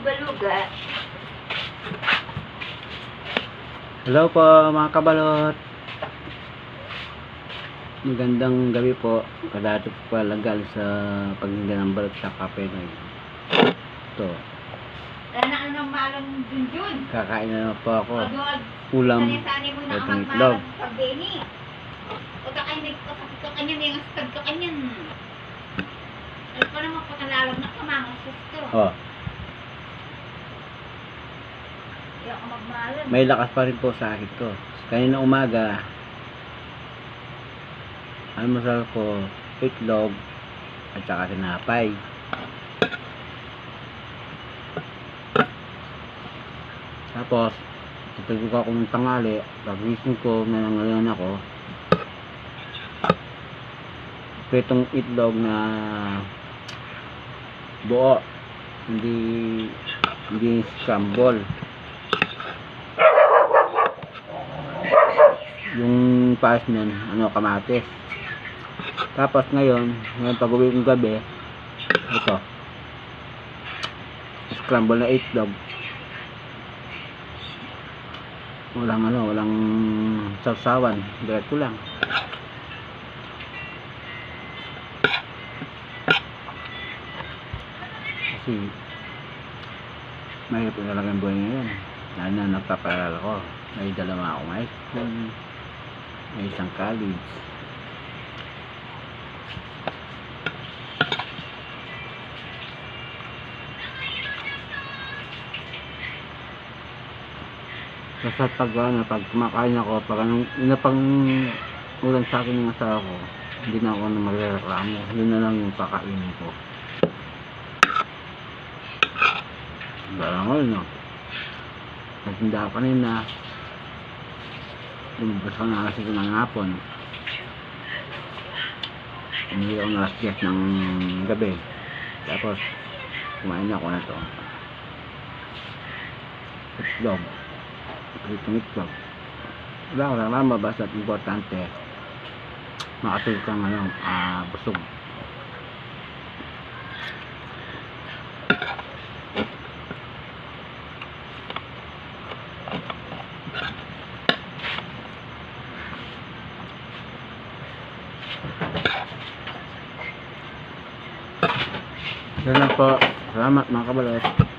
baluga. Hello po mga kabalot. Magandang gabi po. Kadato po pala gal sa paghinda ng balot sa kape na Ito, Sana ano malang dun-dun. kakain na naman po ako. Ulam, Sani-sani mo na ang magmalang pagbeni. O ka kayo nagkasakit ka kanyan, yung asad ka kanyan. Ano pa naman pagkalalag na kamangas gusto. Oh, Hindi ako magmalang. May lakas pa rin po sa akin to. Kanina umaga, almusal ko, itlog, at saka tinapay. Tapos, itulog ako ng tangali, pagising ko, nanangalian ako. Itong itlog na buo, hindi hindi scramble. Yung paas nun, ano, kamatis. Tapos ngayon, ngayon pag uwi kong gabi, ito, scramble na itlog. Walang ano, walang sausawan. Diretso lang. Kasi, mahirap talaga ang buhay ngayon. Lalo na nagpaparal ko. May dalawa akong high school. May isang college. Basta pag ano, pag kumakain ako, pag anong, yun na pang ulan sa akin ng asawa ko, hindi na ako na magreklamo. Yun na lang yung pakainin ko. Barangal, no? Nagtinda ako kanina. Lumabas ko na kasi ng hapon. Umuwi ako na alas 10 ng gabi. Tapos, kumain ako na to. Itlog. Pritong itlog. Wala ko lang basta importante. Makatulog kang ano, ah, busog. Yan lang po. Salamat mga kabalot.